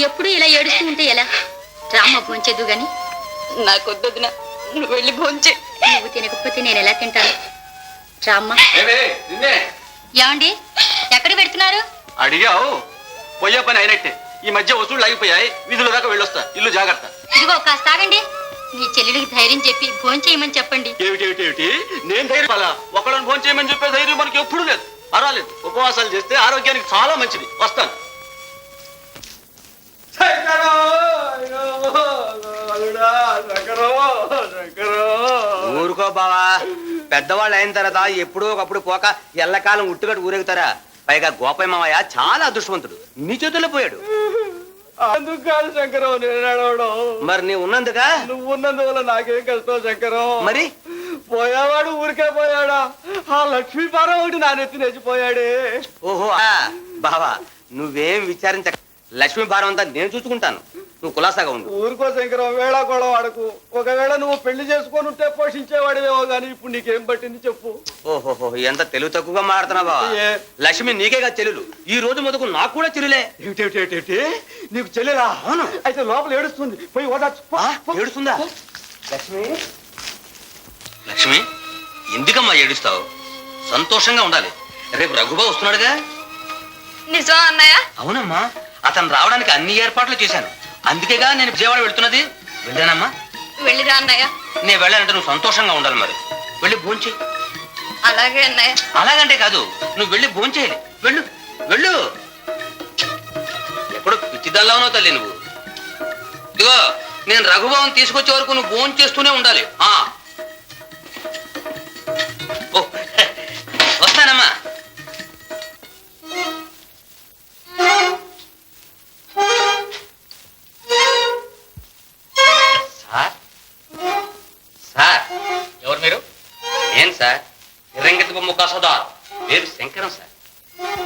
ఎప్పుడు ఇలా ఏడుస్తూ ఉంటే ఎలా? రామ్మ భోంచేదు గాని. నాకొద్దొదిన నువ్వు వెళ్ళి భోంచే. నువ్వు తినకపోతే నేను ఎలా తింటాను? రామ్మ. ఏమండి? ఎక్కడికి పెడుతున్నారు? అడిగావు? పోయే పని అయినట్టే. ఈ మధ్య వసూళ్ళు ఆగిపోయాయి. వీధుల దాకా వెళ్ళొస్తా. ఇల్లు జాగ్రత్త. ఇదిగో కాస్త ఆగండి. మీ చెల్లెలికి ధైర్యం చెప్పి భోంచేయమని చెప్పండి. ఏమిటి ఏమిటి ఏమిటి? నేను ధైర్యం అలా. ఒకళ్ళని ఫోన్ చేయమని చెప్పే ధైర్యం మనకి ఎప్పుడు లేదు. పర్వాలేదు. ఉపవాసాలు చేస్తే ఆరోగ్యానికి చాలా మంచిది. వస్తాను. ఊరుకో బావా. పెద్దవాళ్ళు అయిన తర్వాత ఎప్పుడో ఒకప్పుడు పోక ఎల్లకాలం ఉట్టుగట్టు ఊరెగుతారా? పైగా గోపయ్య మావయ్య చాలా అదృష్టవంతుడు. నీ చేతుల్లో పోయాడు. అందుకు కాదు శంకరం నేను అడవడం మరి నీ ఉన్నందుగా నువ్వు ఉన్నందువల్ల నాకేం కష్టం శంకరం. మరి? పోయేవాడు ఊరికే పోయాడా? ఆ లక్ష్మీ పారం ఒకటి నా నెత్తి నెచ్చిపోయాడే ఓహో ఆ, బావా నువ్వేం విచారించ లక్ష్మీ భారం అంతా నేను చూసుకుంటాను. నువ్వు కులాసాగా ఉండు. ఊరుకో శంకరం వేళాకోళం వాడకు ఒకవేళ నువ్వు పెళ్ళి చేసుకొని ఉంటే పోషించేవాడివేమో గాని ఇప్పుడు నీకేం పట్టింది చెప్పు. ఓహోహో ఎంత తెలుగు తక్కువగా మాడుతున్నావు? లక్ష్మి నీకేగా చెల్లెలు. ఈ రోజు మొదకు నాకు కూడా చెల్లులే. ఏమిటేమిటేమిటి నీకు చెల్లెలా? అవును. అయితే లోపల ఏడుస్తుంది. పోయి ఓదార్చు. ఏడుస్తుందా? లక్ష్మి? లక్ష్మి ఎందుకమ్మా ఏడుస్తావు? సంతోషంగా ఉండాలి. రేపు రఘుబా వస్తున్నాడుగా? నిజం అన్నయ్య? అవునమ్మా. అతను రావడానికి అన్ని ఏర్పాట్లు చేశాను. అందుకేగా నేను విజయవాడ వెళ్తున్నది? వెళ్ళానమ్మా. వెళ్ళిరా అన్నయ్య. నేను వెళ్ళానంటే నువ్వు సంతోషంగా ఉండాలి మరి. వెళ్ళి భోంచేయి. అలాగే అన్నయ్య. అలాగంటే కాదు నువ్వు వెళ్ళి భోంచేయాలి వెళ్ళు వెళ్ళు. ఎప్పుడు పిచ్చిదల్లా ఉన్నావు తల్లి నువ్వు? ఇదిగో నేను రఘుభవన్ తీసుకొచ్చే వరకు నువ్వు భోజనం చేస్తూనే ఉండాలి. ఆ. కసదార్ పేరు శంకరం సార్.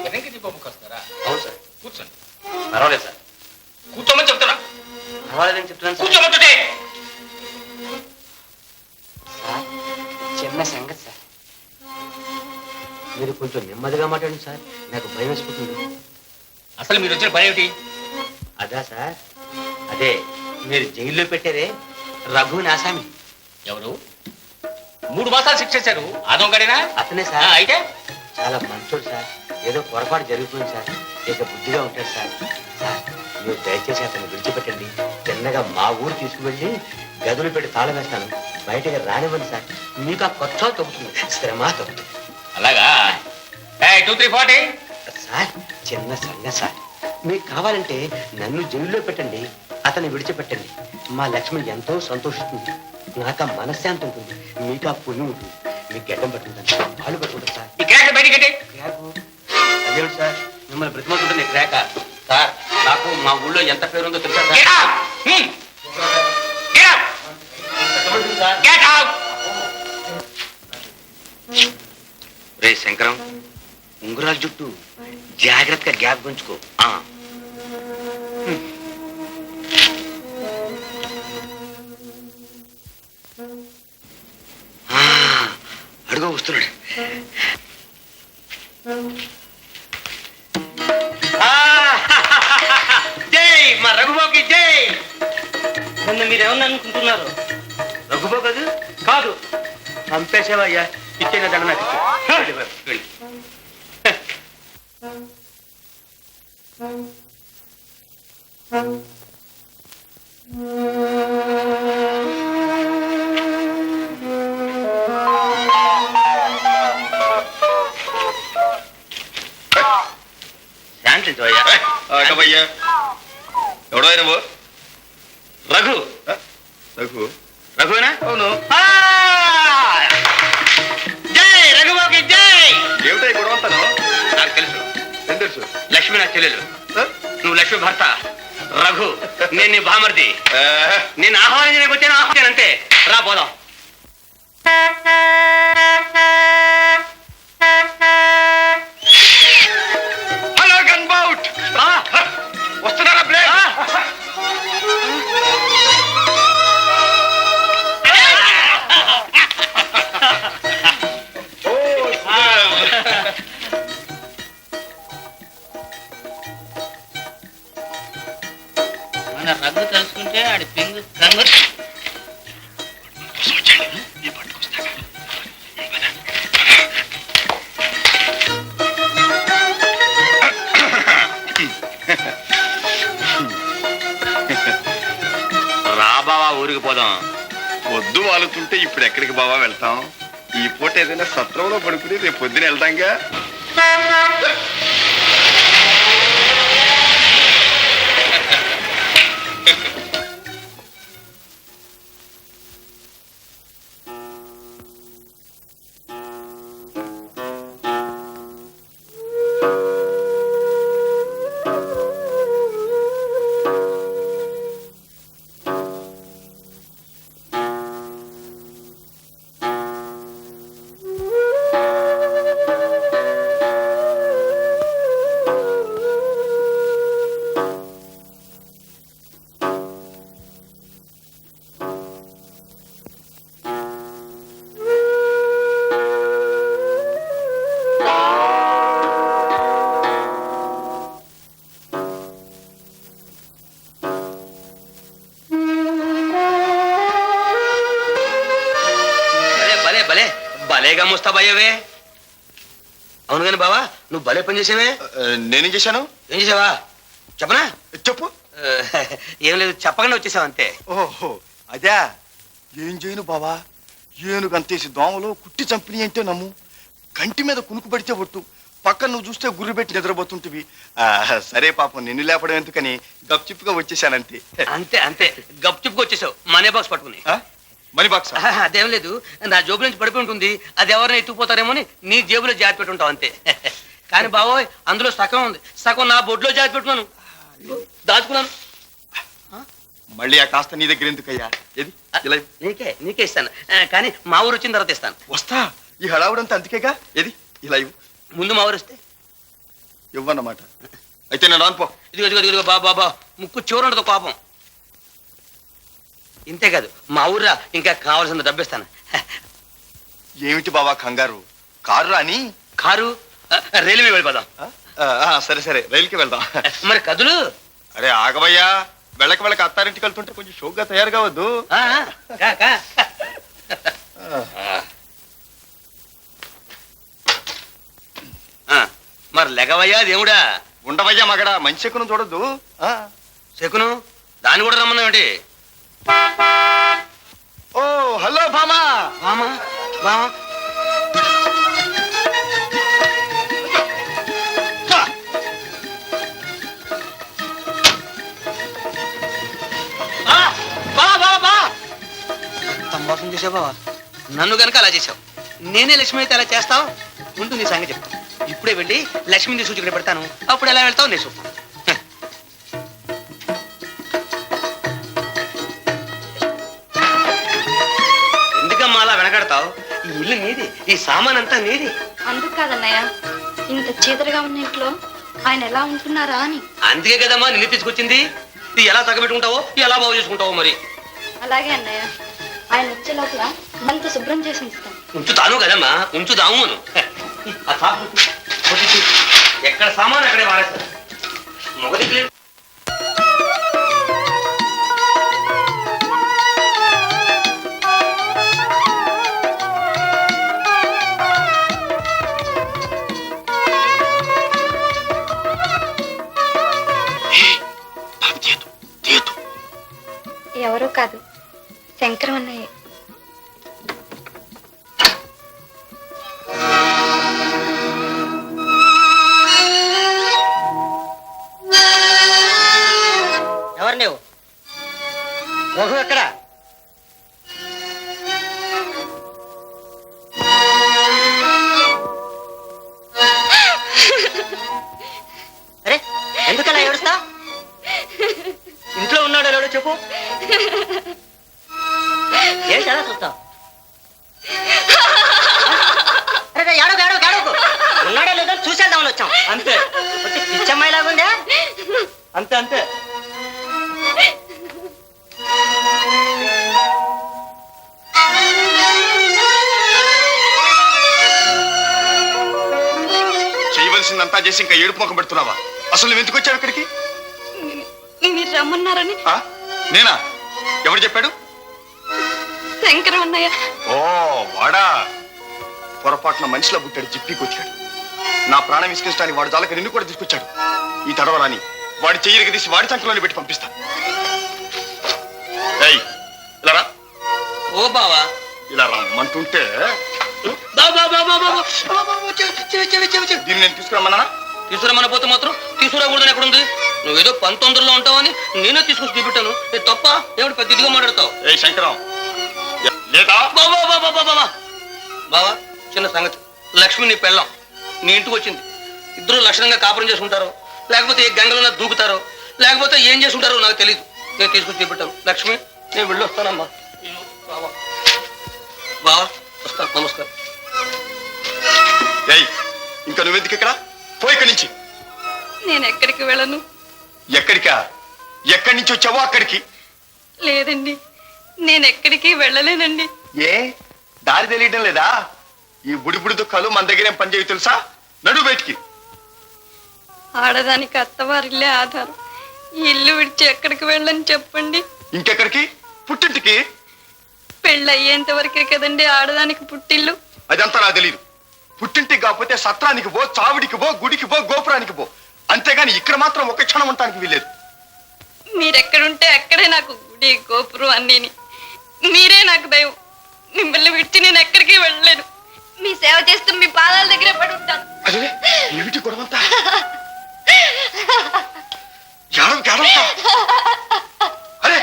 వెనక్కి దీపముఖ వస్తారా అవును సార్. కూర్చోండి. పర్వాలేదు సార్. కూర్చోమని చెప్తున్నా. పర్వాలేదని చెప్తున్నాను సార్. కూర్చోమంటుంటే సార్ చిన్న సంగతి సార్. మీరు కొంచెం నెమ్మదిగా మాట్లాడండి సార్. నాకు భయం వేసిపోతుంది. అసలు మీరు వచ్చిన పని ఏమిటి? అదా సార్. అదే మీరు జైల్లో పెట్టారే రఘు నాసామి ఎవరు? మూడు మాసాలు శిక్ష చేశారు ఆదం గడేనా అతనే సార్. అయితే? చాలా మంచోడు సార్. ఏదో పొరపాటు జరిగిపోయింది సార్. ఇక బుద్ధిగా ఉంటాడు సార్. సార్ మీరు దయచేసి అతన్ని విడిచిపెట్టండి. చిన్నగా మా ఊరు తీసుకువెళ్ళి గదులు పెట్టి తాళం వేస్తాను. బయటకి రానివ్వండి సార్. మీకు ఆ కొత్త తగ్గుతుంది శ్రమ తగ్గుతుంది అలాగా? టూ త్రీ ఫార్టీ సార్ చిన్న సంగ సార్. మీకు కావాలంటే నన్ను జైల్లో పెట్టండి. అతన్ని విడిచిపెట్టండి. మా లక్ష్మి ఎంతో సంతోషిస్తుంది. నాకు ఆ మనశ్శాంతి ఉంటుంది. మీకు ఆ పుణ్యం ఉంటుంది. మీకు గడ్డం పట్టుకుంటాను. వాళ్ళు పట్టుకుంటారు సార్. ఈ క్రాక్ బయటికి కట్టి? క్రాకు? అదేమిటి సార్? మిమ్మల్ని బ్రతిమవుతుంటుంది క్రాక. సార్ నాకు మా ఊళ్ళో ఎంత పేరుందో తెలుసా సార్! Hmm. రే శంకరం ఉంగరాల జుట్టు జాగ్రత్తగా గ్యాప్ గుంచుకో జై మా రఘుబాబుకి జై. నన్ను మీరేమన్నా అనుకుంటున్నారు? రఘుబాబు కాదు కాదు చంపేసేవయ్యా ఇచ్చేగా దండ నాకు నాకు తెలుసు. ఏం తెలుసు? లక్ష్మి నా చెల్లెలు. ఆ? నువ్వు లక్ష్మి భర్త. రఘు నేను నీ బామర్ది. నేను ఆహ్వానించడానికి వచ్చాను ఆహ్వానంతే రా పోదాం. హలో ఊరికి పోదాం? వద్దు వాలుతుంటే ఇప్పుడు ఎక్కడికి బావా వెళ్తాం? ఈ పూట ఏదైనా సత్రంలో పడుకుని రేపు పొద్దున వెళ్తాంగా? భలేగా ముస్తాబయ్యవే. అవును కానీ బావా నువ్వు భలే పని చేసావే. నేనేం చేశాను? ఏం చేసావా? చెప్పనా? చెప్పు. ఏం లేదు చెప్పగానే వచ్చేసావు అంతే. ఓహో అదే. ఏం చేయను బావా? ఏనుగు అంతేసి దోమలు కుట్టి చంపిని అంటే నమ్ము. కంటి మీద కునుకు పడితే ఒట్టు. పక్కన నువ్వు చూస్తే గుర్రు పెట్టి నిద్రపోతుంటివి. సరే పాపం నిన్ను లేపడం ఎందుకని గప్చిప్పుగా వచ్చేసానంతే. అంతే అంతే. గప్ చిప్పుకు వచ్చేసావు. మనీ బాక్స్ పట్టుకుని? Money box. అదేం లేదు. నా జోబు నుంచి పడిపోయి ఉంటుంది. అది ఎవరైనా ఎత్తుకుపోతారేమో అని నీ జేబులో జాతి పెట్టుంటావు అంతే. కానీ బావోయ్ అందులో సగం ఉంది. సగం నా బొడ్లో జాతి పెట్టుకున్నాను. దాచుకున్నాను. మళ్ళీ ఆ కాస్త నీ దగ్గర ఎందుకయ్యా? ఏది. నీకే నీకే ఇస్తాను. కానీ మా ఊరు వచ్చిన తర్వాత ఇస్తాను. వస్తా. ఈ హడావుడంతా అందుకేగా? ఏది? ఇలా ఇవ్వు. ముందు మా ఊరు వస్తే. ఇవ్వన్నమాట. అయితే నేను రానుపో ఇదిగో ఇదిగో ఇదిగో బా బాబా ముక్కు చూడండి కోపం. ఇంతే కాదు మా ఊర్రా ఇంకా కావాల్సిన డబ్బు ఇస్తాను. ఏమిటి బావా కంగారు? కారు రాని? కారు? ఆ, రైల్వే వెళ్ళిపోదాం. ఆ? ఆ, ఆ, సరే సరే రైలుకి వెళ్దాం. మరి కదులు? అరే ఆగవయ్యా. వెళ్ళక వెళ్ళక అత్తారింటికి వెళ్తుంటే కొంచెం షోక్గా తయారు కావద్దు ఆ, కా, కా. ఆ, మరి లెగవయ్యా దేవుడా? ఉండవయ్యా మగడా మంచి ఎక్కును చూడొద్దు. శకును? దాన్ని కూడా రమ్మన్నావేంటి? ఓ హలో భామా మామా మామా బా, బా, బా, బా. ఎంత మోసం చేసావు బావా? నన్ను గనక అలా చేసావు నేనే లక్ష్మి అయితే అలా చేస్తావు? ముందు నీ సంగతి చెప్తాను ఇప్పుడే వెళ్ళి లక్ష్మిని సూచన పెడతాను. అప్పుడు ఎలా వెళ్తావు? నీ చూపు ఇల్లు నీది ఈ సామాన్ అంతా నీది. అందుకు కాదన్నయ్య ఇంత చీదరగా ఉన్న ఇంట్లో ఆయన ఎలా ఉంటున్నారా అని. అందుకే కదమ్మా నిన్ను తీసుకొచ్చింది? ఇది ఎలా తగ్గబెట్టుకుంటావో ఎలా బాగు చేసుకుంటావో మరి? అలాగే అన్నయ్య ఆయన వచ్చే లోపల అంత శుభ్రం చేసి ఉంచుతాం. ఉంచుతాను కదమ్మా ఉంచుదాము అను. ఎక్కడ సామాన్ అక్కడే వాడేస్తాను. మొగది ఎవరో కాదు. శంకరం అన్నయ్య. ఎవరు నువ్వు రఘు ఎక్కడ? అరే ఎందుకలా ఏడుస్తా ఇంట్లో ఉన్నాడో లేడో చెప్పు. ఏంటి అలా చూస్తావు? అరే ఏడో ఏడో ఏడోకు ఉన్నాడో లేదో చూసేద్దామని వచ్చాం. అంతే. వచ్చి పిచ్చమ్మాయిలాగుందే అంతే అంతే. చేయవలసిందంతా చేసి ఇంకా ఏడుపు ముఖం పెడుతున్నావా? అసలు నువ్వు ఎందుకు వచ్చావు ఇక్కడికి? రమ్మన్నారని. ఆ? నేనా? ఎవరు చెప్పాడు? శంకరం అన్నయ్య. ఓ వాడా. పొరపాటున మనిషిలో పుట్టాడు జిప్పి కొచ్చాడు నా ప్రాణం విసిగించడానికి వాడు జాలక నిన్ను కూడా తీసుకొచ్చాడు. ఈ తడవరాని వాడి చెయ్యికి తీసి వాడి సంఖ్యలోనే పెట్టి పంపిస్తా. ఏయ్ ఇలా రా. ఓ బావా. ఇలా రమ్మంటుంటే బా బా బా బా బా బా. దీన్ని నేను తీసుకురమ్మన్నా తీసుకురమ్మని పోతే మాత్రం తీసుకురాకూడదని ఎక్కడుంది? నువ్వేదో పంతొమ్మిదిలో ఉంటావని నేనే తీసుకొచ్చి చూపెట్టాను. తప్ప ఏమిటి పెద్ద ఇదిగా మాట్లాడతావు? శంకరం బాబా బాబా బాబా బాబా బావా చిన్న సంగతి. లక్ష్మి నీ పెళ్ళాం. నీ ఇంటికి వచ్చింది. ఇద్దరు లక్షణంగా కాపురం చేసుకుంటారు. లేకపోతే ఏ గంగలో దూకుతారో. లేకపోతే ఏం చేసుకుంటారో నాకు తెలియదు నేను తీసుకొచ్చి చూపెట్టాను. లక్ష్మి నేను వెళ్ళి వస్తానమ్మా అయ్యో, బావా. బావా వస్తాను నమస్కారం. ఏయ్ ఇంకా నువ్వెందుకు ఇక్కడ? పో ఇక్కడి నుంచి. నేను ఎక్కడికి వెళ్ళను? ఎక్కడికా? ఎక్కడి నుంచి వచ్చావో అక్కడికి. లేదండి నేను ఎక్కడికి వెళ్ళలేనండి. ఏ? దారి తెలియడం లేదా? ఈ బుడి బుడి దుఃఖాలు మన దగ్గర ఏం పనిచేయవు తెలుసా? నడు బయటికి. ఆడదానికి అత్తవారిల్లే ఆధారం. ఈ ఇల్లు విడిచి ఎక్కడికి వెళ్ళని చెప్పండి. ఇంకెక్కడికి? పుట్టింటికి. పెళ్ళి అయ్యేంత వరకే కదండి ఆడదానికి పుట్టిల్లు? అదంతా నాకు తెలియదు పుట్టింటికి కాకపోతే సత్రానికి పో చావుడికి పో గుడికి పో గోపురానికి పో. అంతేగాని ఇక్కడ మాత్రం ఒక క్షణం ఉండటానికి వీలేదు మీరెక్కడుంటే అక్కడే నాకు గుడి గోపురం అన్నీని. మీరే నాకు దైవం. మిమ్మల్ని విడిచి నేను ఎక్కడికి వెళ్ళలేను. మీ సేవ చేస్తూ మీ పాదాల దగ్గర పడి ఉంటాను. అరే అరే